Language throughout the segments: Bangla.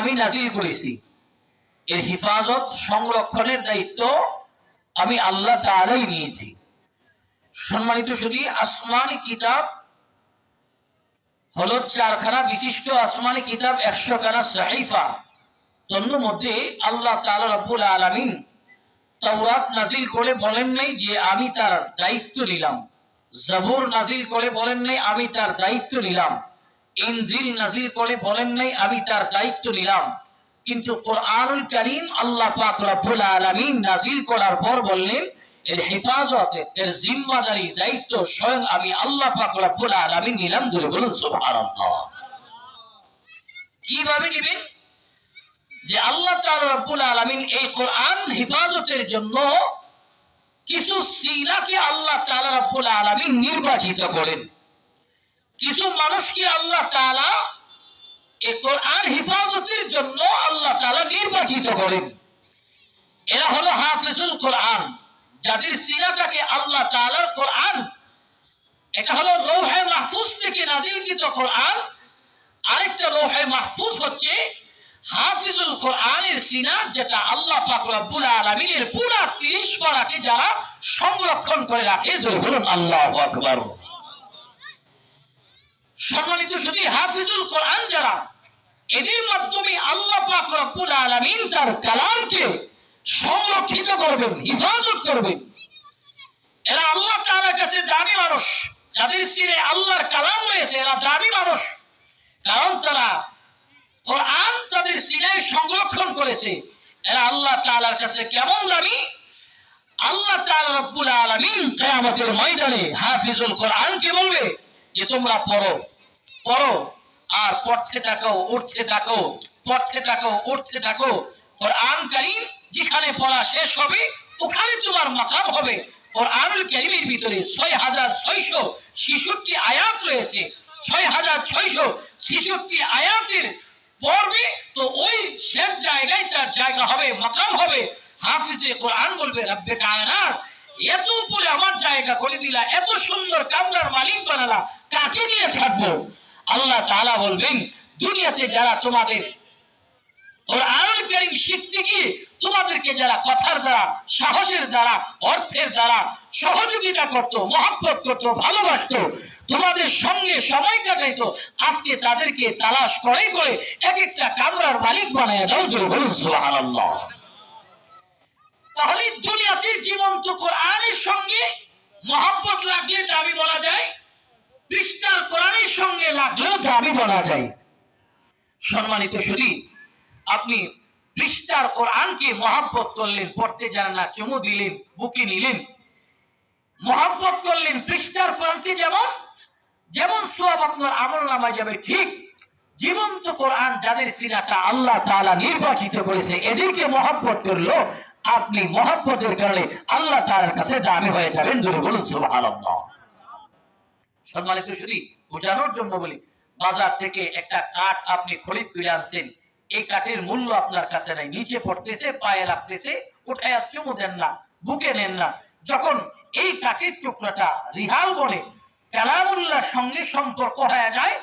আমি নাজিল করেছি। এর হিফাজত সংরক্ষণের দায়িত্ব আমি আল্লাহ তাআলাই নিয়েছি। সম্মানিত শুধু আসমানি কিতাব হলো চারখানা বিশিষ্ট আসমানি কিতাব একশো খানা সাহিফা তন্ম মধ্যে আল্লাহ তাআলা রব্বুল আলামিন তাওরাত নাজিল করে বলেন নাই যে আমি তার দায়িত্ব নিলাম। জাবুর নাজিল করে বলেন নাই, আমি তার দায়িত্ব নিলাম। ইনজিল নাজিল করে বলেন নাই, আমি তার দায়িত্ব নিলাম। কিন্তু কোরআনুল করিম আল্লাহ পাক রব্বুল আলামিন নাজিল করার পর বললেন, এর এর জিম্মাদারি দায়িত্ব স্বয়ং আমি আল্লাহ পাক রব্বুল আলামিন নিলাম বলুন, সুবহানাল্লাহ। কীভাবে নেবেন? যে আল্লাহ তাআলা রব্বুল আলামিন এই কোরআন হেফাজতের জন্য কিছু সিলাকে আল্লাহ তাআলা রব্বুল আলামিন নির্বাচিত করেন। কিছু মানুষকে আল্লাহ তাআলা এই কোরআন হিফাজতের জন্য আল্লাহ তাআলা নির্বাচিত করেন। এরা হলো হাফিজুল কোরআন, যাদের সিরাটাকে আল্লাহ তাআলার কোরআন, এটা হলো লৌহে মাহফুজ থেকে নাজিলকৃত কোরআন। আরেকটা লৌহে মাহফুজ হচ্ছে হাফিজুল কোরআনের সিনার যেটা আল্লাহ পাক রব্বুল পুরা 30 পারাকে যারা সংরক্ষণ করে রাখে। জয় বলুন আল্লাহু সম্মানিত শুধু হাফিজুল কোরআন যারা, এদের মাধ্যমে আল্লাহ পাক আলামিন তার কালামকে সংরক্ষিত করবেন, হিফাজত করবেন। এরা আল্লাহ তাআলার কাছে দামি মানুষ, যাদের সিরে আল্লাহর কালাম রয়েছে, এরা দামি মানুষ। কারণ তারা কোরআন তাদের সিনায় সংরক্ষণ করেছে। এরা আল্লাহ তাআলার কাছে কেমন দামি? আল্লাহ তাআলা রব্বুল আলামিন কিয়ামতের ময়দানে হাফিজুল কোরআনকে বলবে? যে তোমরা পড়ো। পড়ো। আর পড়তে থাকো, উঠতে থাকো, পড়তে থাকো, উঠতে থাকো। কোরআন কারীম যেখানে পড়া শেষ হবে, ওখানে তোমার মাথাম হবে। কোরআনুল কারীমের ভিতরে ছয় হাজার ছয়শো ছেষট্টি আয়াত রয়েছে। ছয় হাজার ছয়শো ছেষট্টি আয়াতের পড়বে তো ওই শেষ জায়গায় তার জায়গা হবে মাকাম হবে। হাফিজে কোরআন বলবে, রব্বে কায়নাত, এত উপরে আমার জায়গা করে দিলা, এত সুন্দর কামরার মালিক বানালা, কাকে নিয়ে থাকব? আল্লাহ তাআলা বলবেন, দুনিয়াতে যারা তোমাদের কোরআনুল কারীম শিখতে গিয়ে তোমাদেরকে যারা কথার দ্বারা, সাহসের দ্বারা, অর্থের দ্বারা সহযোগিতা করত, মহাব্বত করত, ভালোবাসত, তোমাদের সঙ্গে সময় কাটাইতো, আজকে তাদেরকে তালাশ করে করে এক একটা কামরার মালিক বানায় দাও বলুন, সুবহানাল্লাহ। তাহলে দুনিয়াতে জীবন্ত কোরআনের সঙ্গে মহাব্বত লাগলে দাবি বলা যায় কোরআনের সঙ্গে লাগলেও দাবি বলা যায়। সম্মানিত আপনি কোরআনকে মহাব্বত করলেন, পড়তে জানেন না দিলেন, বুকে নিলেন। মহাব্বত করলেন কোরআনকে যেমন যেমন সব আপনার আমল নামা যাবে, ঠিক জীবন্ত কোরআন যাদের সিনাটা আল্লাহ তাআলা নির্বাচিত করেছে, এদেরকে মহাব্বত করল আপনি মহাব্বতের কারণে আল্লাহ তাআলার কাছে দামি হয়ে যাবেন, জোরে বলুন সুবহানাল্লাহ। সম্মানিত শুধু বোঝানোর জন্য বলি, বাজার থেকে একটা কাঠ আপনি খরিদ করে আনছেন, এই কাঠের মূল্য আপনার কাছে নাই। নিচে পড়তেছে, পায়ে লাগতেছে, উঠায় চুমু দেন না, বুকে নেন না। যখন এই কাঠের টুকরাটা রিহাল বলে কালামুল্লাহর সঙ্গে সম্পর্ক হয়ে যায়,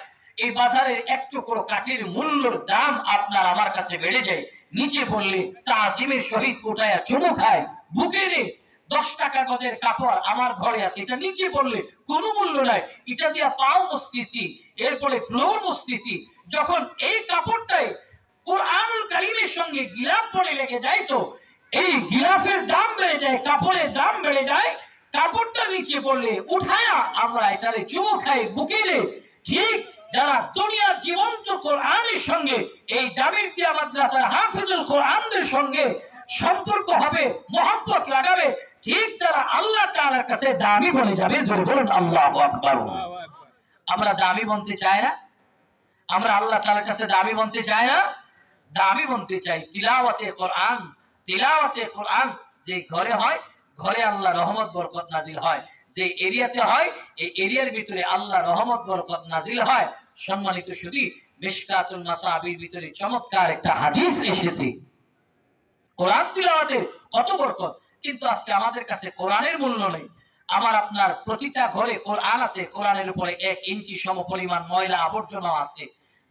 এই বাজারের এক টুকরো কাঠের মূল্যর দাম আপনার আমার কাছে বেড়ে যায়। নিচে বললে তাজিমের সহিত উঠায় চুমু খায়, বুকে নে দশ টাকা গজের কাপড় আমার ঘরে আছে। এটা নিচে পড়লে কোনো মূল্য নাই। এটা দিয়ে পাও মুছতেছি এরপরে ফ্লোর মুছতেছি যখন এই কাপড়টাই কোরআনুল কারিমের সঙ্গে গিলাফ পরে লেগে যায় তো, এই গিলাফের দাম বেড়ে যায়, কাপড়ের দাম বেড়ে যায়, কাপড়টা নিচে পড়লে উঠায়া আমরা এটারে চুমু খাই বুকে ঠিক যারা দুনিয়ার জীবন্ত কোরআনের সঙ্গে, এই জামির দিয়া মাদ্রাসার হাফিজুল কোরআনদের সঙ্গে সম্পর্ক হবে, মহব্বত লাগাবে ঠিক তারা আল্লাহ তাআলার কাছে দামি বনে যাবে। জোরে বলুন, আল্লাহু আমরা দামি বনতে চাই না। আমরা আল্লাহ তাআলার কাছে দামি বনতে চাই না। দামি বনতে চাই তিলাওয়াতে কোরআন। তিলাওয়াতে কোরআন যে ঘরে হয়, ঘরে আল্লাহ রহমত, বরকত নাজিল হয়। যে এরিয়াতে হয়, এই এরিয়ার ভিতরে আল্লাহ রহমত, বরকত নাজিল হয়। সম্মানিত শুধু মিশকাতুল মাসাবির ভিতরে চমৎকার একটা হাদিস এসেছে। কোরআন তিলাওয়াতের কত বরকত? কিন্তু আজকে আমাদের কাছে কোরআনের মূল্য নেই। আমার আপনার প্রতিটা ঘরে কোরআন আছে, কোরআনের উপরে এক ইঞ্চি সম পরিমাণ ময়লা আবর্জনা আছে।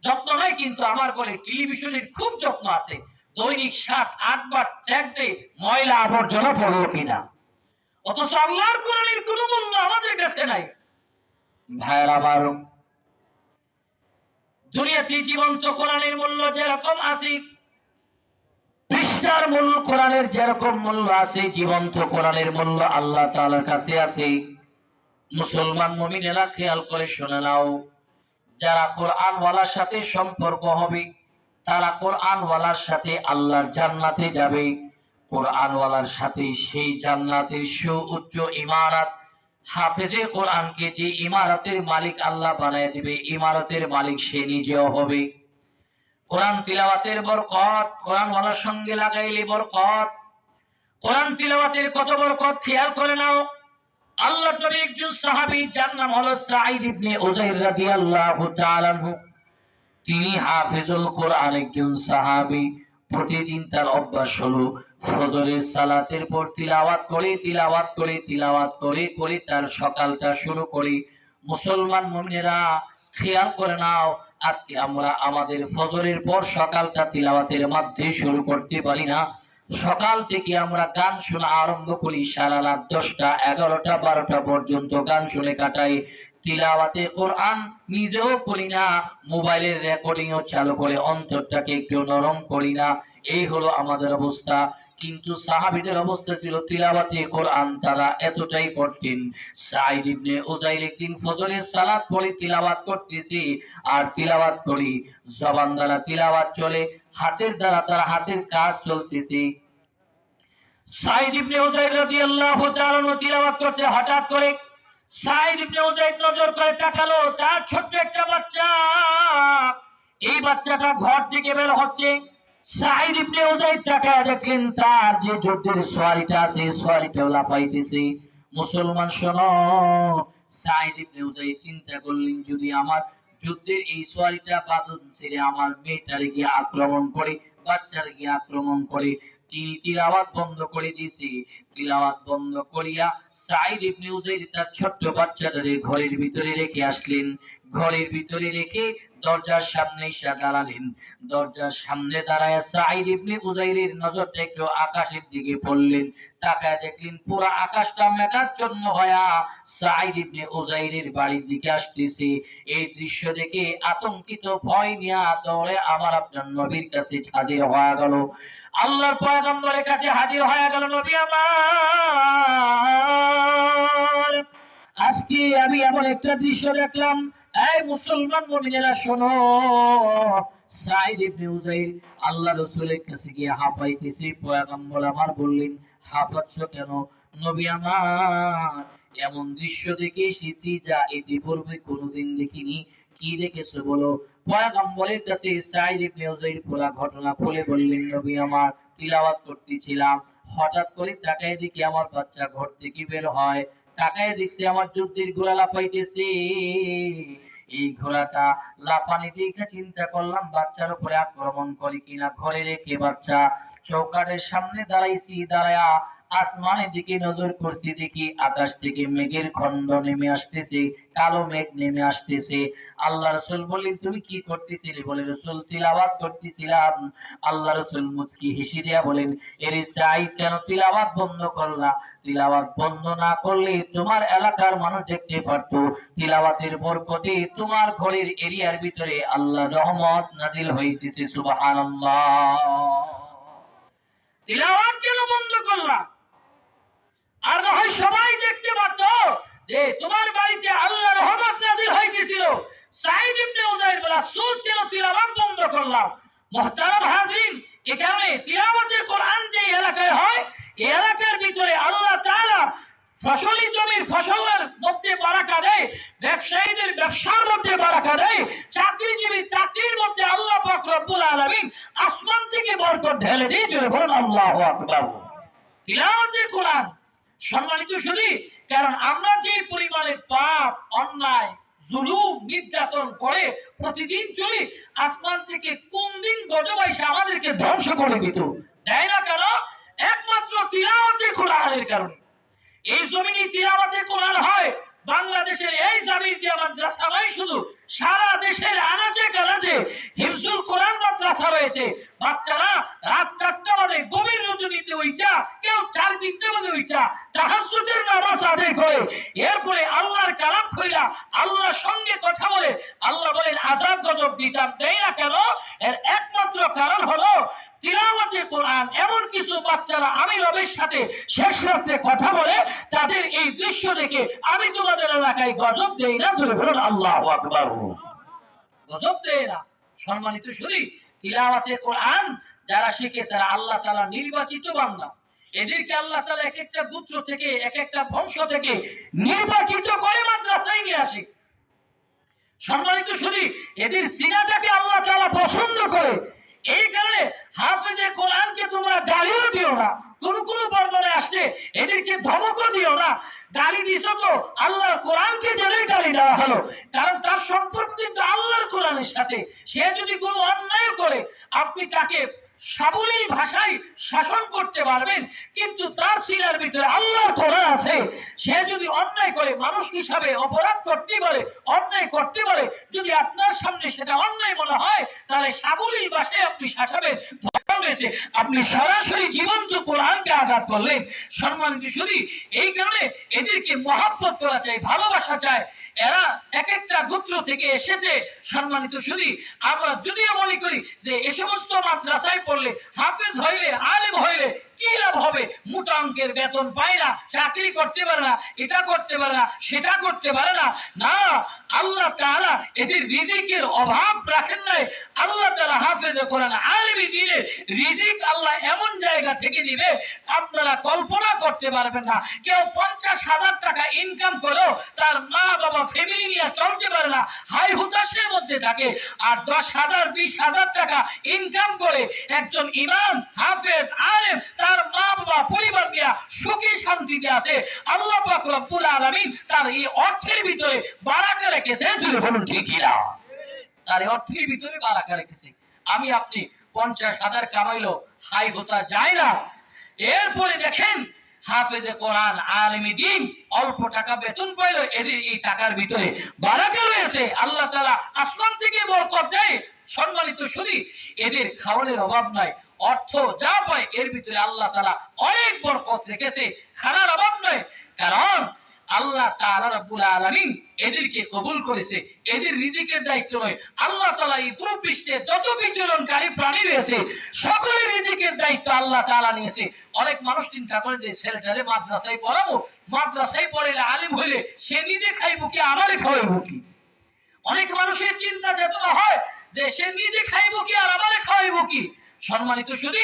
যত্ন হয় কিন্তু আমার ঘরে টেলিভিশনের খুব যত্ন আছে। দৈনিক সাত, আট বার চ্যাক দেয় ময়লা আবর্জনা পড়ল কিনা। অথচ আল্লাহর কোরআনের কোনো মূল্য আমাদের কাছে নাই। ভাইয়ের আমার, দুনিয়াতে জীবন্ত কোরআনের মূল্য যেরকম আছে পৃষ্ঠার মূল্য কোরআনের যেরকম মূল্য আছে, জীবন্ত কোরআনের মূল্য আল্লাহ তাআলার কাছে আছে। মুসলমান মুমিনেরা খেয়াল করে শুনে নাও, যারা কোরআন ওয়ালার সাথে সম্পর্ক হবে, তারা কোরআন ওয়ালার সাথে আল্লাহর জান্নাতে যাবে। কোরআন ওয়ালার সাথে সেই জান্নাতের সুউচ্চ ইমারত, হাফেজে কোরআনকে যে ইমারতের মালিক আল্লাহ বানায় দিবে, ইমারতের মালিক সে নিজেও হবে। কোরআন তিলাওয়াতের বরকত, কোরআন ওয়ালার সঙ্গে লাগাইলে বরকত। কোরআন তিলাওয়াতের কত বরকত খেয়াল করে নাও। আল্লাহ নবী একজন সাহাবী, যার নাম হলো সাঈদ ইবনে রাদিয়াল্লাহু তাআলা তিনি কোরআন একজন প্রতিদিন তার অভ্যাস হলো ফজরের সালাতের পর তিলাওয়াত করে তিলাওয়াত করে তিলাওয়াত করে করে, তার সকালটা শুরু করে। মুসলমান মুমিনেরা, খেয়াল করে নাও আজকে আমরা আমাদের ফজরের পর সকালটা তিলাওয়াতের মধ্যে শুরু করতে পারি না। সকাল থেকে আমরা গান শোনা আরম্ভ করি সারা রাত দশটা, এগারোটা, বারোটা পর্যন্ত গান শুনে কাটাই। তিলাওয়াতে কোরআন নিজেও করি না, মোবাইলের রেকর্ডিংও চালু করে অন্তরটাকে একটু নরম করি না। এই হলো আমাদের অবস্থা। কিন্তু সাহাবীদের অবস্থা ছিল তিলাওয়াতে কোরআন তারা এতটাই করতেন সাইদ ইবনে উজাইল একদিন ফজরের সালাত পড়ে তিলাওয়াত করতেছি, আর তিলাওয়াত করি, জবান দ্বারা তিলাওয়াত চলে, হাতের দ্বারা তার হাতের কাজ চলতেছে। সাইদ ইবনে রাদিয়াল্লাহু তাআলা করছে, হঠাৎ করে সাইদ ইবনে উজাইল নজর করে তাকালো, তার ছোট্ট একটা বাচ্চা। এই বাচ্চাটা ঘর থেকে বের হচ্ছে। আক্রমণ করে, বাচ্চারে গিয়ে আক্রমণ করে তিনি তিলাওয়াত বন্ধ করে দিয়েছে। তিলাওয়াত বন্ধ করিয়া সাইদ ইবনে উজাইর তার ছোট্ট বাচ্চাটারে ঘরের ভিতরে রেখে আসলেন। ঘরের ভিতরে রেখে দরজার সামনে এসে দাঁড়ালেন। দরজার সামনে দাঁড়ায় সাইদ ইবনে উজাইরের নজরটা একটু আকাশের দিকে পড়লেন। তাকায় দেখলেন পুরো আকাশটা মেঘাচ্ছন্ন হয়া। সাইদ ইবনে উজাইরের বাড়ির দিকে আসতেছে। এই দৃশ্য দেখে আতঙ্কিত ভয় নিয়ে দৌড়ে আমার আপনার নবীর কাছে হাজির হয়ে গেল। আল্লাহর পয়গম্বরের কাছে হাজির হয়ে গেল নবী আমার। আজকে আমি এমন একটা দৃশ্য দেখলাম এই মুসলমান শোনো সাইদ ইবনে উজাইর আল্লাহ কাছে গিয়ে আমার বললেন কেন? নবী আমার, এমন দৃশ্য দেখে এসেছি যা ইতিপূর্বে কোনোদিন দেখিনি। কি দেখেছ বলো? পয়গম্বরের কাছে সাইদ ইবনে উজাইর পুরা ঘটনা খুলে বললেন, নবী আমার, তিলাওয়াত করতেছিলাম। হঠাৎ করে তাকায় দেখি আমার বাচ্চা ঘর থেকে বের হয়। তাকায় দেখছি আমার যুদ্ধের ঘোড়া লাফাইতেছে। এই ঘোড়াটা লাফানি দেখে চিন্তা করলাম, বাচ্চার উপরে আক্রমণ করে কিনা। ঘরে রেখে বাচ্চা চৌকাটের সামনে দাঁড়াইছি, দাঁড়ায়া আসমানের দিকে নজর করছি, দেখি আকাশ থেকে মেঘের খণ্ড নেমে আসতেছে, কালো মেঘ নেমে আসতেছে। আল্লাহ রসুল বললেন, তুমি কি করতেছিলে? বলে, রসুল তিলাওয়াত করতেছিলাম। আল্লাহ রসুল মুচকি হেসে দিয়া বলেন, এর চাই কেন তিলাওয়াত বন্ধ করলা তিলাওয়াত বন্ধ না করলে তোমার এলাকার মানুষ দেখতে পারতো। তিলাওয়াতের বরকতে তোমার ঘরের এরিয়ার ভিতরে আল্লাহ রহমত নাজিল হইতেছে, সুবহানাল্লাহ। তিলাওয়াত কেন বন্ধ করলা? আর না হয় সবাই দেখতে পারত যে তোমার বাড়িতে আল্লাহ রহমত নাজিল হইতেছিল। সাইদ ইবনে উজাইর বলা সুজ কেন তিলাওয়াত বন্ধ করলাম? মুহতারাম হাজরিন, এখানে তিলাওয়াতের কোরআন যে এলাকায় হয় এই এলাকার ভিতরে আল্লাহ তাআলা ফসলি জমির ফসলের মধ্যে বারাকা দেয়, ব্যবসায়ীদের ব্যবসার মধ্যে বারাকা দেয় চাকরিজীবীর চাকরির মধ্যে আল্লাহ পাক রব্বুল আলামিন আসমান থেকে বরকত ঢেলে দিয়ে চলে বলুন আল্লাহু আকবার। তিলাওয়াতের কোরআন সম্মানিত শুনি কারণ আমরা যে পরিমাণে পাপ, অন্যায়, জুলুম, নির্যাতন করে প্রতিদিন চলি, আসমান থেকে কোন দিন গজব এসে আমাদেরকে ধ্বংস করে দিত? দেয় না কেন একমাত্র তিলাওয়াতে কোরআনের কারণে। এই জমিনে তিলাওয়াতে কোরআন হয় বাংলাদেশের এই জামিয়া মাদ্রাসা নয় শুধু, সারা দেশের আনাচে কানাচে হিফজুল কোরআন মাদ্রাসা রয়েছে। বাচ্চারা রাত চারটা বাজে, গভীর রজনীতে ওইটা কেউ চার তিনটে বাজে ওইটা তাহাজ্জুদের নামাজ আদায় করে। এরপরে আল্লাহর কালাম কইরা আল্লাহর সঙ্গে কথা বলে, আল্লাহ বলেন আজাদ গজব দিতাম দেয় না কেন? এর একমাত্র কারণ হলো তিলাওয়াতে কোরআন এমন কিছু বাচ্চারা আমি রবের সাথে শেষ রাত্রে কথা বলে, তাদের এই দৃশ্য দেখে আমি তোমাদের এলাকায় গজব দেই না, ধরে বলুন, আল্লাহ আকবার। গজব দেয় না। সম্মানিত তিলাওয়াতে কোরআন যারা শিখে তারা আল্লাহ তাআলা নির্বাচিত বান্দা। এদেরকে আল্লাহ তাআলা এক একটা পুত্র থেকে, এক একটা বংশ থেকে নির্বাচিত করে মাদ্রাসায় নিয়ে আসে। সম্মানিত শুধু এদের সিনাটাকে আল্লাহ তালা পছন্দ করে। এই কারণে হাফেজে কোরআনকে তোমরা গালিও দিও না। কোন কোন বর্ণনা আসছে, এদেরকে ধমকও দিও না। গালি দিস তো, আল্লাহর কোরআনকে জেনে গালি দেওয়া হলো। কারণ তার সম্পর্ক কিন্তু আল্লাহর কোরআনের সাথে। সে যদি কোনো অন্যায় করে, আপনি তাকে সাবলীল ভাষায় শাসন করতে পারবেন, কিন্তু তার শিলার ভিতরে আল্লাহর কোরআন আছে। সে যদি অন্যায় করে, মানুষ হিসাবে অপরাধ করতে পারে অন্যায় করতে পারে যদি আপনার সামনে সেটা অন্যায় মনে হয়, তাহলে সাবলীল ভাষায় আপনি শাসাবেন রয়েছে। আপনি সরাসরি জীবন্ত কোরআনকে আঘাত করলেন। সম্মানিত শুধু এই কারণে এদেরকে মহাব্বত করা চাই, ভালোবাসা চায় এরা এক একটা গোত্র থেকে এসেছে। সম্মানিত শুধু আমরা যদিও মনে করি যে এ সমস্ত মাদ্রাসায় পড়লে হাফেজ হইলে, আলেম হইলে কি লাভ হবে? মোটা অঙ্কের বেতন পায় না, চাকরি করতে পারে না, এটা করতে পারে না, সেটা করতে পারে না। না, আল্লাহ এদের রিজিকের অভাব রাখেন নাই। আল্লাহ আলমি দিনে রিজিক আল্লাহ এমন জায়গা থেকে দিবে, আপনারা কল্পনা করতে পারবেন না। কেউ পঞ্চাশ হাজার টাকা ইনকাম করেও তার মা বাবা ফ্যামিলি নিয়ে চলতে পারে না, হাই হুতাশের মধ্যে থাকে। আর দশ হাজার, বিশ হাজার টাকা ইনকাম করে একজন ইমাম, হাফেজ, আলেম, তার মা বাবা পরিবার নিয়ে সুখী শান্তিতে আছে। আল্লাহ পাক রব্বুল আলামিন তার এই অর্থের ভিতরে বারাকা রেখেছে যদি বলুন ঠিকই না তার এই অর্থের ভিতরে বারাকা রেখেছে। আমি আপনি পঞ্চাশ হাজার কামাইলো হাই হতা যায় না। এরপরে দেখেন হাফেজে কোরআন আলমী দিন অল্প টাকা বেতন পাইলো এদের এই টাকার ভিতরে বারাকা রয়েছে। আল্লাহ তালা আসমান থেকে বরকত দেয়। সম্মানিত শুধু এদের খাওয়ানোর অভাব নাই। অর্থ যা পায়, এর ভিতরে আল্লাহ তালা অনেক বরকত রেখেছে খানার অভাব নয়। কারণ আল্লাহ তাআলা এদেরকে কবুল করেছে, এদের রিজিকের দায়িত্ব নয়। আল্লাহ তাআলা এই পৃষ্ঠে যত বিচরণকারী প্রাণী রয়েছে, সকলের রিজিকের দায়িত্ব আল্লাহ তাআলা নিয়েছে। অনেক মানুষ চিন্তা করে যে, ছেলেটারে মাদ্রাসায় পড়াবো? মাদ্রাসায় পড়াইলে আলিম হইলে সে নিজে খাইবো কি, আমারে খাওয়াইবো কি? অনেক মানুষের চিন্তা চেতনা হয় যে, সে নিজে খাইবো কি আর আমারে খাওয়াইবো কি? সম্মানিত শুধু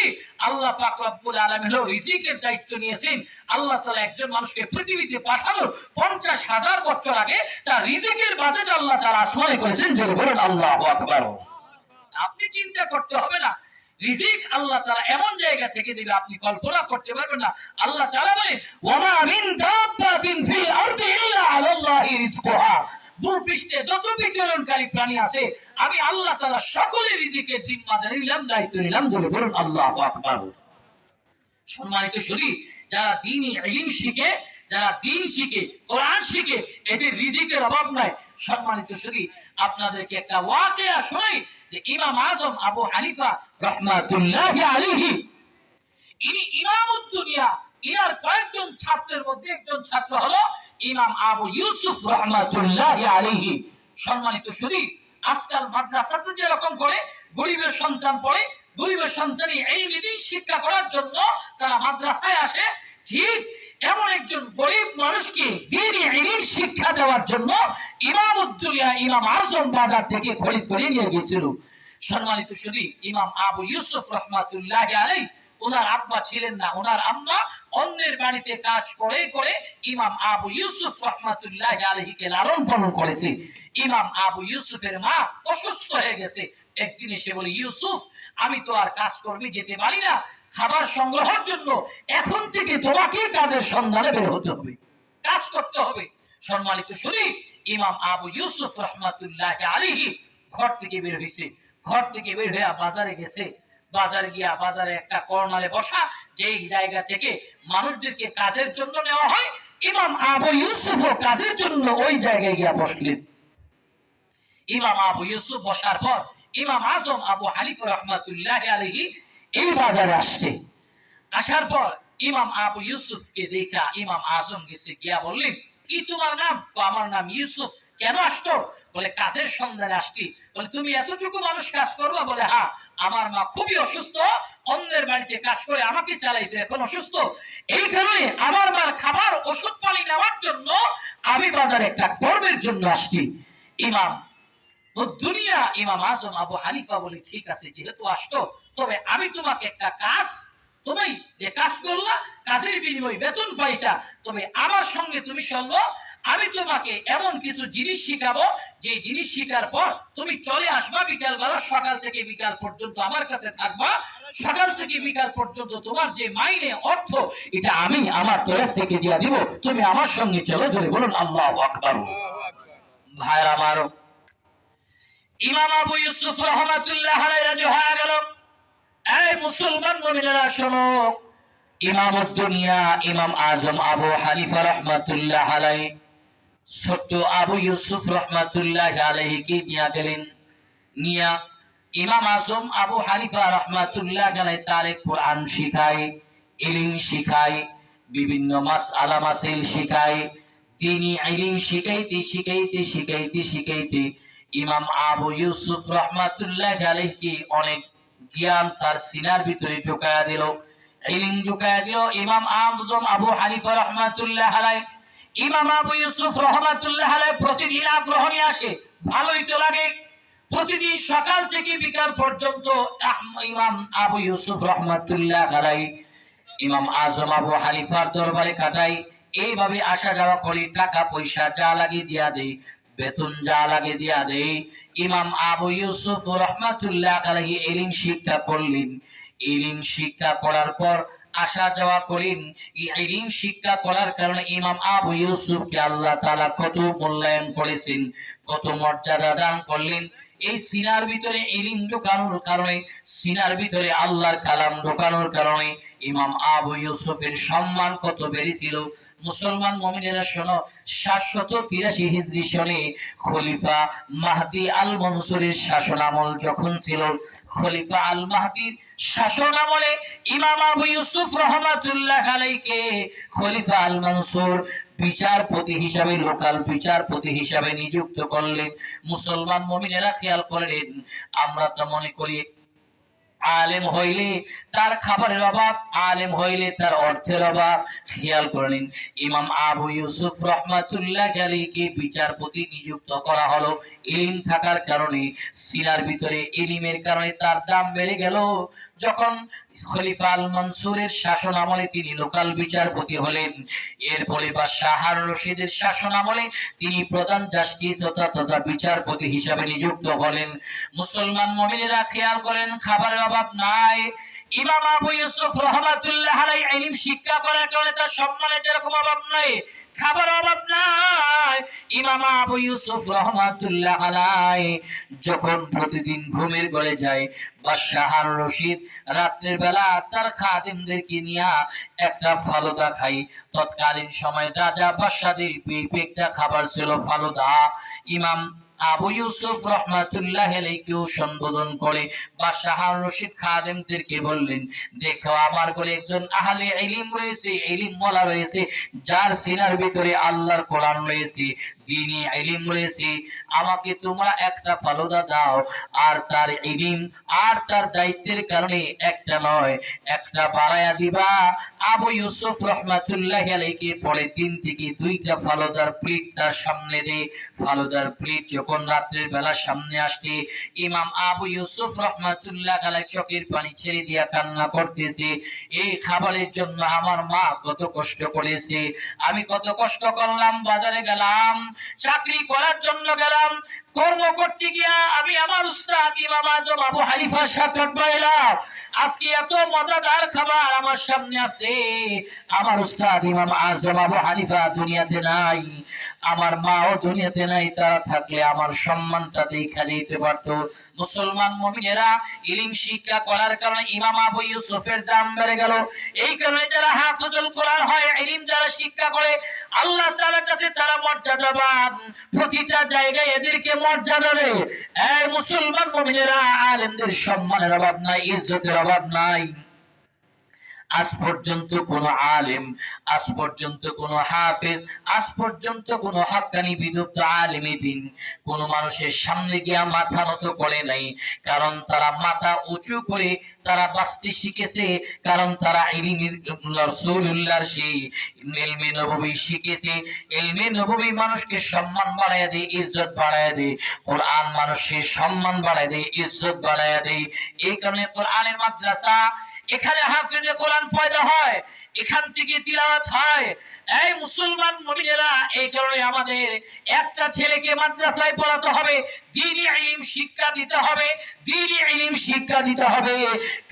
আল্লাহ পাক রব্বুল আলামিন রিজিকের দায়িত্ব নিয়েছেন। আল্লাহ তাআলা একজন মানুষকে পৃথিবীতে পাঠানোর পঞ্চাশ হাজার বছর আগে তার রিজিকের বাজেট আল্লাহ তাআলা আসমানে করেছেন। যে বলেন, আল্লাহু আপনি চিন্তা করতে হবে না। রিজিক আল্লাহ তাআলা এমন জায়গা থেকে দিবে, আপনি কল্পনা করতে পারবেন না। আল্লাহ তাআলা বলে ওয়া মিন দাব্বাতিন ফিল আরদি ইল্লা আলাল্লাহি রিজকুহা ভূপৃষ্ঠে যত বিচরণকারী প্রাণী আছে, আমি আল্লাহ তাআলা সকলের রিজিকের জিম্মাদারি নিলাম, দায়িত্ব নিলাম, বলে বলুন, আল্লাহু আকবার। সম্মানিত শুধু যারা দিনই ইলম শিখে, যারা দিন শিখে, কোরআন শিখে, এদের রিজিকের অভাব নাই। সম্মানিত শুধু আপনাদেরকে একটা ওয়াকিয়া শোনাই যে ইমাম আজম আবু হানিফা রহমাতুল্লাহি আলাইহি, ইনি ইমামুদ দুনিয়া ইনার কয়েকজন ছাত্রের মধ্যে একজন ছাত্র হলো ইমাম আবু ইউসুফ রহমাতুল্লাহি আলাইহি। সম্মানিত শুধু আজকাল মাদ্রাসাতে যেরকম করে গরিবের সন্তান পড়ে, গরিবের সন্তানই এই বিধি শিক্ষা করার জন্য তারা মাদ্রাসায় আসে। ঠিক এমন একজন গরিব মানুষকে দিন ইলিম শিক্ষা দেওয়ার জন্য ইমাম উদ্দুলিয়া ইমাম আজম বাজার থেকে খরিদ করে নিয়ে গিয়েছিল। সম্মানিত শুধু ইমাম আবু ইউসুফ রহমাতুল্লাহ আলাই ওনার আব্বা ছিলেন না, ওনার আম্মা অন্যের বাড়িতে কাজ করে করে ইমাম আবু ইউসুফ রহমাতুল্লাহ আলহীকে লালন পালন করেছে। ইমাম আবু ইউসুফের মা অসুস্থ হয়ে গেছে। একদিন এসে বলে, ইউসুফ, আমি তো আর কাজ করবি যেতে পারি না। খাবার সংগ্রহের জন্য এখন থেকে তোমাকে কাজের সন্ধানে বের হতে হবে। কাজ করতে হবে। সম্মানিত শুনি ইমাম আবু ইউসুফ রহমাতুল্লাহ আলিহি ঘর থেকে বের হয়েছে। ঘর থেকে বের হয়ে বাজারে গেছে। বাজারে গিয়া বাজারে একটা কর্নারে বসা, যেই জায়গা থেকে মানুষদেরকে কাজের জন্য নেওয়া হয়, ইমাম আবু ইউসুফ কাজের জন্য ওই জায়গায় গিয়া বসলেন। ইমাম আবু ইউসুফ বসার পর ইমাম আজম আবু হানিফ রহমাতুল্লাহ আলহি এই বাজারে আসছে। আসার পর ইমাম আবু ইউসুফকে দেখা ইমাম আজম গেছে, গিয়া বললেন, কি তোমার নাম? আমার নাম ইউসুফ। কেন আসতো বলে, কাজের সন্ধানে আসছি। বলে, তুমি এতটুকু মানুষ কাজ করবা? বলে হ্যাঁ। আমার মা খুবই অসুস্থ, অন্যের বাড়িতে কাজ করে আমাকে চালাইতে, এখন অসুস্থ। এই কারণে আমার মার খাবার, ওষুধ পানি নেওয়ার জন্য আমি বাজারে একটা কর্মের জন্য আসছি। ইমাম দুনিয়া ইমাম আজম আবু হানিফা বলে, ঠিক আছে, যেহেতু আসতো তবে আমি তোমাকে একটা কাজ, তুমি যে কাজ করলা, কাজের বিনিময়ে বেতন পাইতা, তবে আমার সঙ্গে তুমি চলবো আমি তোমাকে এমন কিছু জিনিস শিখাবো যে জিনিস শিখার পর তুমি চলে আসবা বিকাল বেলা সকাল থেকে বিকাল পর্যন্ত আমার কাছে থাকবা। সকাল থেকে বিকাল পর্যন্ত তোমার যে মাইনে অর্থ, এটা আমি আমার তরফ থেকে দিয়া দিব। তুমি আমার সঙ্গে চলো ধরে বলুন, আল্লাহ আকবার। ভাইরা আমার, ইমাম আবু ইউসুফ রহমাতুল্লাহ রাজি হয়ে গেল। এই মুসলমান মুমিনেরা, শোনো ইমাম দুনিয়া, ইমাম আজম আবু হানিফা রহমাতুল্লাহ আলাইহি। আবু ইউসুফ রহমাতুল্লাহ আলাইহিকে নিয়ে গেলেন? নিয়া ইমাম আজম আবু রহমাতুল্লাহ কোরআন শিখায়, ইলম শিখায়, বিভিন্ন মাস আলামাসিল শিখায়, তিনি ইলম শিখাইতে শিখাইতে শিখাইতে শিখাইতে ইমাম আবু ইউসুফ রহমাতুল্লাহ অনেক জ্ঞান তার সিনার ভিতরে ঢুকায়া দিল। ইলম ঢুকায়া দিল ইমাম আজম আবু হানিফা রহমাতুল্লাহ আলাইহি ইমাম আবু ইউসুফ প্রতিদিন আগ্রহণী আসে, ভালোই তো লাগে। প্রতিদিন সকাল থেকে বিকাল পর্যন্ত ইমাম আবু ইউসুফ রহমাতুল্লাহ ইমাম আজম আবু হানিফার দরবারে কাটাই। এইভাবে আসা যাওয়া করে, টাকা পয়সা যা লাগে দিয়া দেই, বেতন যা লাগে দিয়া দেই। ইমাম আবু ইউসুফ রহমাতুল্লাহ আলাইহি ইলম শিক্ষা করলেন। ইলম শিক্ষা করার পর আসা যাওয়া করেন ইলম শিক্ষা করার কারণে ইমাম আবু ইউসুফকে আল্লাহ তালা কত মূল্যায়ন করেছেন, কত মর্যাদা দান করলেন। এই সিনার ভিতরে ইলিম ঢোকানোর কারণে, সিনার ভিতরে আল্লাহর কালাম ঢোকানোর কারণে ইমাম আবু ইউসুফের সম্মান কত বেড়েছিল? মুসলমান মমিনেরা শোনো, সাতশত তিরাশি হিজরি সনে খলিফা মাহদি আল মনসুরের শাসন আমল যখন ছিল, খলিফা আল মাহদির শাসন আমলে ইমাম আবু ইউসুফ রহমাতুল্লাহ আলাইকে খলিফা আল মনসুর বিচারপতি হিসাবে, লোকাল বিচারপতি হিসাবে নিযুক্ত করলেন। মুসলমান মমিনেরা খেয়াল করলেন আমরা তো মনে করি আলেম হইলে তার খাবারের অভাব, আলেম হইলে তার অর্থের অভাব। খেয়াল করে করলেন ইমাম আবু ইউসুফ রহমাতুল্লাহ আলীকে বিচারপতি নিযুক্ত করা হলো। এলিম থাকার কারণে, সিনার ভিতরে এলিমের কারণে তার দাম বেড়ে গেল। যখন খলিফা আল মনসুরের শাসন আমলে তিনি লোকাল বিচারপতি হলেন। এরপরে বা শাহার রশিদের শাসন আমলে তিনি প্রধান জাস্টিস তথা তথা বিচারপতি হিসাবে নিযুক্ত হলেন। মুসলমান মমিনেরা খেয়াল করেন, খাবারের অভাব নাই। ইমাম আবু ইউসুফ রহমাতুল্লাহ আলাইহি ইলম শিক্ষা করার কারণে তার সম্মানের যেরকম অভাব নাই, খাবার অভাব নাই। ইমাম আবু ইউসুফ রহমাতুল্লাহ আলাইহি যখন প্রতিদিন ঘুমের ঘরে যায় বাদশাহ রশিদ রাত্রের বেলা তার খাদিমদেরকে নিয়ে একটা ফালুদা খাই। তৎকালীন সময় রাজা বাদশাদের পেটটা খাবার ছিল ফালুদা। ইমাম আবু ইউসুফ রহমাতুল্লাহ আলাইকেও সম্বোধন করে বাদশাহ রশিদ খাদেমদেরকে বললেন, দেখো, আমার করে একজন আহলে ইলম রয়েছে ইলম বলা রয়েছে, যার সিনার ভিতরে আল্লাহর কোরআন রয়েছে। দিনী ইলম রয়েছে, আমাকে তোমরা একটা ফালুদা দাও। আর তার ইলম আর তার দায়িত্বের কারণে একটা নয়, একটা বাড়ায়া দিবা। আবু ইউসুফ রহমাতুল্লাহ আলাইকে পরের দিন থেকে দুইটা ফালুদার প্লেট তার সামনে দে। ফালুদার প্লেট যখন রাত্রের বেলা সামনে আসছে, ইমাম আবু ইউসুফ রহমাতুল্লাহ আলাই চোখের পানি ছেড়ে দিয়া কান্না করতেছে, এই খাবারের জন্য আমার মা কত কষ্ট করেছে, আমি কত কষ্ট করলাম, বাজারে গেলাম চাকরি করার জন্য গেলাম। কর্ম করতে গিয়া আমি আমার উস্তাদ ইমাম আজম আবু হানিফার সাক্ষাৎ পাইলাম। আজকে এত মজাদার খাবার আমার সামনে আছে। আমার উস্তাদ ইমাম আজম আবু হানিফা দুনিয়াতে নাই। আমার মাও দুনিয়াতে নাই, তারা থাকলে আমার সম্মানটা দেখা দিতে পারতো। মুসলমান মমিনেরা ইলিম শিক্ষা করার কারণে ইমাম আবু ইউসুফের দাম বেড়ে গেল। এই কারণে যারা হাফিজুল কোরআন হয়, ইলিম যারা শিক্ষা করে, আল্লাহ তাআলার কাছে তারা মর্যাদাবান। প্রতিটা জায়গায় এদেরকে মর্যাদা নেই মুসলমান মমিনেরা আলেমদের সম্মানের অভাব নাই ইজ্জতের অভাব নাই। আজ পর্যন্ত কোন আলেম, আজ পর্যন্ত কোন হাফেজ, আজ পর্যন্ত কোন হাক্কানি বিদুপ্ত আলেমী দিন কোন মানুষের সামনে গিয়া মাথা নত করে নাই। কারণ তারা মাথা উঁচু করে তারা বাঁচতে শিখেছে, কারণ তারা সেই ইলমে নববী শিখেছে। ইলমে নববী মানুষকে সম্মান বাড়ায় দেয়, ইজ্জত বাড়ায় দেয়, কোরআন মানুষের সম্মান বাড়ায় দেয়, ইজ্জত বাড়ায় দেয়। এই কারণে কোরআনের মাদ্রাসা এখানে হাফিজে কোরআন পয়দা হয়। এখান থেকে তিলাওয়াত হয়। এই মুসলমান মুমিনেরা এই কারণে আমাদের একটা ছেলেকে মাদ্রাসায় পড়াতে হবে দিনই ইলম শিক্ষা দিতে হবে দিনই ইলম শিক্ষা দিতে হবে।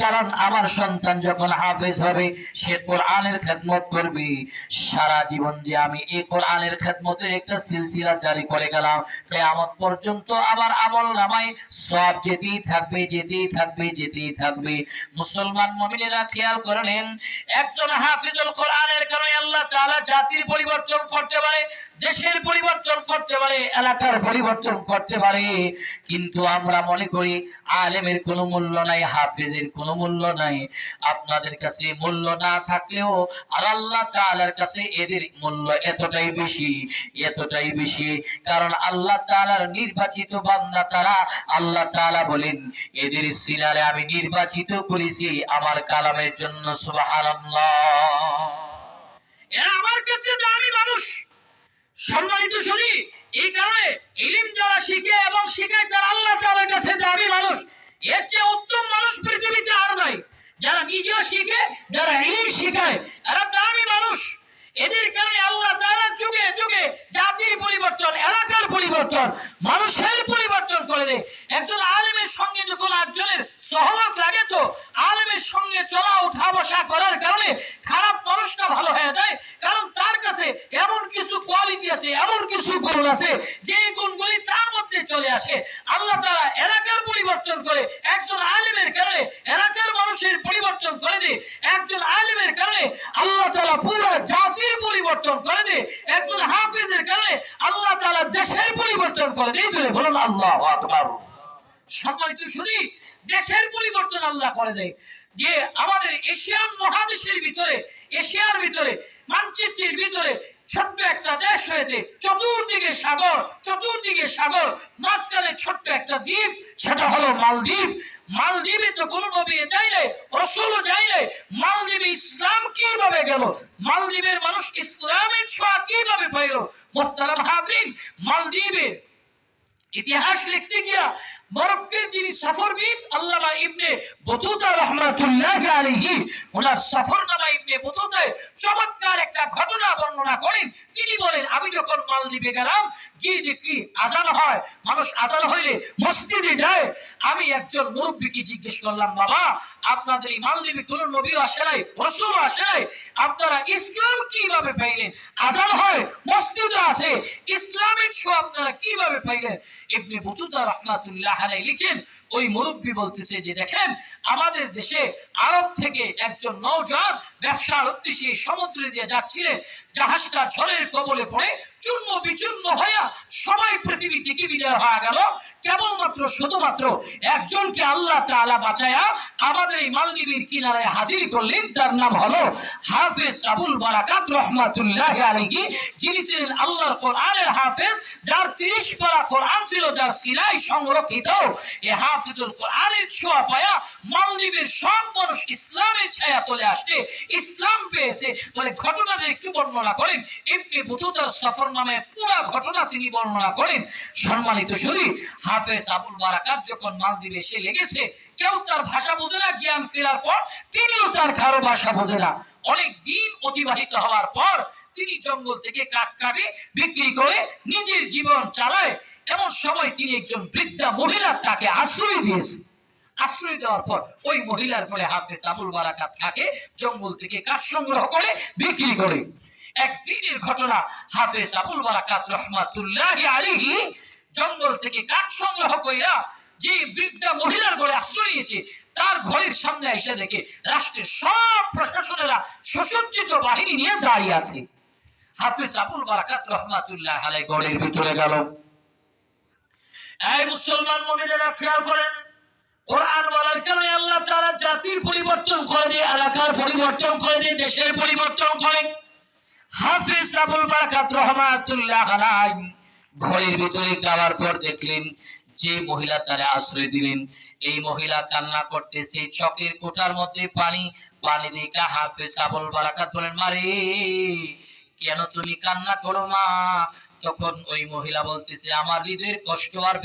কারণ আমার সন্তান যখন হাফেজ হবে, সে কোরআনের খেদমত করবে। সারা জীবন যে আমি এই কোরআনের খেদমতের একটা সিলসিলা জারি করে গেলাম তাই আমার পর্যন্ত আমার আমল নামায় সব যেতেই থাকবে যেতেই থাকবে যেতেই থাকবে। মুসলমান মুমিনেরা খেয়াল করলেন একজন হাফিজুল কোরআনের কারণে আল্লাহ তাআলা জাতির পরিবর্তন করতে পারে। দেশের পরিবর্তন করতে পারে, এলাকার পরিবর্তন করতে পারে। কিন্তু আমরা মনে করি আলেমের কোনো মূল্য নাই, হাফিজের কোনো মূল্য নাই। আপনাদের কাছে মূল্য না থাকলেও আর আল্লাহ তাআলার কাছে এদের মূল্য এতটাই বেশি এতটাই বেশি। কারণ আল্লাহ তাআলার নির্বাচিত বান্দা তারা আল্লাহ তাআলা বলেন, এদের সিলারে আমি নির্বাচিত করেছি আমার কালামের জন্য, সুবহানাল্লাহ। এরা আমার কাছে দামি মানুষ। সম্মানিত শুনি এই কারণে ইলিম যারা শিখে এবং শিখে যারা আল্লাহ তাদের কাছে দাবি মানুষ। এর চেয়ে উত্তম মানুষ পৃথিবীতে আর নাই। যারা নিজেও শিখে, যারা ইলিম শিখায় এরা দামি মানুষ। এদের কারণে আল্লাহ তাআলা যুগে যুগে জাতির পরিবর্তন, এলাকার পরিবর্তন, মানুষের পরিবর্তন করে দেয়। একজন আলেমের সঙ্গে যখন একজনের সহমত লাগে তো, আলেমের সঙ্গে চলা, উঠা বসা করার কারণে খারাপ মানুষটা ভালো হয়ে যায়। কারণ তার কাছে এমন কিছু কোয়ালিটি আছে, এমন কিছু গুণ আছে, যে গুণগুলি তার মধ্যে চলে আসে। আল্লাহ তারা এলাকার পরিবর্তন করে একজন আলেমের কারণে এলাকার মানুষের পরিবর্তন করে দে। একজন আলিমের কারণে আল্লাহ তালা পুরো জাতির পরিবর্তন করে দে। একজন হাফিজের কারণে আল্লাহ তালা দেশের পরিবর্তন করে দিয়ে তুলে বলুন, আল্লাহ সম্মানিত শুধু দেশের পরিবর্তন আল্লাহ করে দেয়। যে আমাদের এশিয়ান মহাদেশের ভিতরে, এশিয়ার ভিতরে, মানচিত্রের ভিতরে ছোট্ট একটা দেশ হয়েছে। চতুর্দিকে সাগর চতুর্দিকে সাগর, মাঝখানে ছোট্ট একটা দ্বীপ, সেটা হলো মালদ্বীপ। মালদ্বীপে তো কোনো নবী মালদ্বীপে ইসলাম কীভাবে গেল? মালদ্বীপের মানুষ ইসলামের ছোঁয়া কীভাবে পাইল? মোহতারাম হাজরিন, মালদ্বীপের ইতিহাস লিখতে গিয়া মরক্কের যিনি সফরবিদ আল্লামা ইবনে বতুতা রহমাতুল্লাহ আলাইহি, ওনার সফরনামা ইবনে বতুতায় চমৎকার একটা ঘটনা বর্ণনা করেন। তিনি বলেন, আমি যখন মালদ্বীপে গেলাম, গিয়ে দেখি আজান হয়। মানুষ আজান হইলে মসজিদে যায়। আমি একজন মুরব্বীকে জিজ্ঞেস করলাম, বাবা, আপনাদের এই মালদ্বীপে কোনো নবী আসে নাই? রসুল আসে নাই? আপনারা ইসলাম কীভাবে পাইলেন? আজান হয়, মসজিদে আছে ইসলামের ছোঁয়া আপনারা কীভাবে পাইলেন? ইবনে বতুতা রহমাতুল্লাহ আলাই লিখেন ওই মুরব্বী বলতেছে যে, দেখেন, আমাদের দেশে আরব থেকে একজন নৌজওয়ান ব্যবসার উদ্দেশ্যে সমুদ্রে দিয়ে যাচ্ছিলেন। জাহাজটা ঝড়ের কবলে পড়ে চূর্ণ বিচূর্ণ হইয়া সবাই পৃথিবী থেকে বিদায় হয়ে গেল? কেবলমাত্র, শুধুমাত্র একজনকে আল্লাহ তাআলা বাঁচায়া আমাদের এই মালদ্বীপের কিনারায় হাজির করলেন। তার নাম হলো হাফেজ আবুল বারাকাত রহমাতুল্লাহ আলাইহি। যিনি ছিলেন আল্লাহর কোরআনের হাফেজ, যার 30 পারা কোরআন ছিল, যার সিলাই সংরক্ষিত। এই হাফিজুল কোরআনের ছোঁয়া পায়া মালদ্বীপের সব মানুষ ইসলামের ছায়া ইসলাম পেয়েছে বলে ঘটনাটা একটু বর্ণনা করেন। ইবনে বুতুতার সফর নামে পুরো ঘটনা তিনি বর্ণনা করেন। সম্মানিত শুধু হাফেজ আবুল বারাকাত যখন মালদ্বীপে এসে লেগেছে, কেউ তার ভাষা বোঝে না, জ্ঞান ফেরার পর তিনিও তার কারও ভাষা বোঝে না। অনেক দিন অতিবাহিত হওয়ার পর তিনি জঙ্গল থেকে কাঠ কাটে, বিক্রি করে নিজের জীবন চালায়। এমন সময় তিনি একজন বৃদ্ধা মহিলা তাকে আশ্রয় দিয়েছে। আশ্রয় দেওয়ার পর ওই মহিলার পরে হাফেজ আবুল বারাকাত থাকে, জঙ্গল থেকে কাঠ সংগ্রহ করে বিক্রি করে। একদিনের ঘটনা হাফেজ আবুল বারাকাত রহমাতুল্লাহ আলাইহি জঙ্গল থেকে কাঠ সংগ্রহ কইরা যে বৃদ্ধা মহিলার ঘরে আশ্রয় নিয়েছে, তার ঘরের সামনে এসে দেখে রাষ্ট্রের সব প্রশাসনেরা সুসজ্জিত বাহিনী নিয়ে দাঁড়িয়ে আছে। হাফিজ আবুল বারাকাত রহমাতুল্লাহ আলাই গড়ের ভিতরে গেল। এই মুসলমান খেয়াল করেন দেখলেন যে মহিলা তারা আশ্রয় দিলেন। এই মহিলা কান্না করতেছে, চকের কোটার মধ্যে পানি পানি দেখা হাফেজ আবুল বারাকাত বলেন, মারে, কেন তুমি কান্না করো মা? তখন ওই মহিলা বলতেছে, আমার হৃদয়ের কষ্ট আর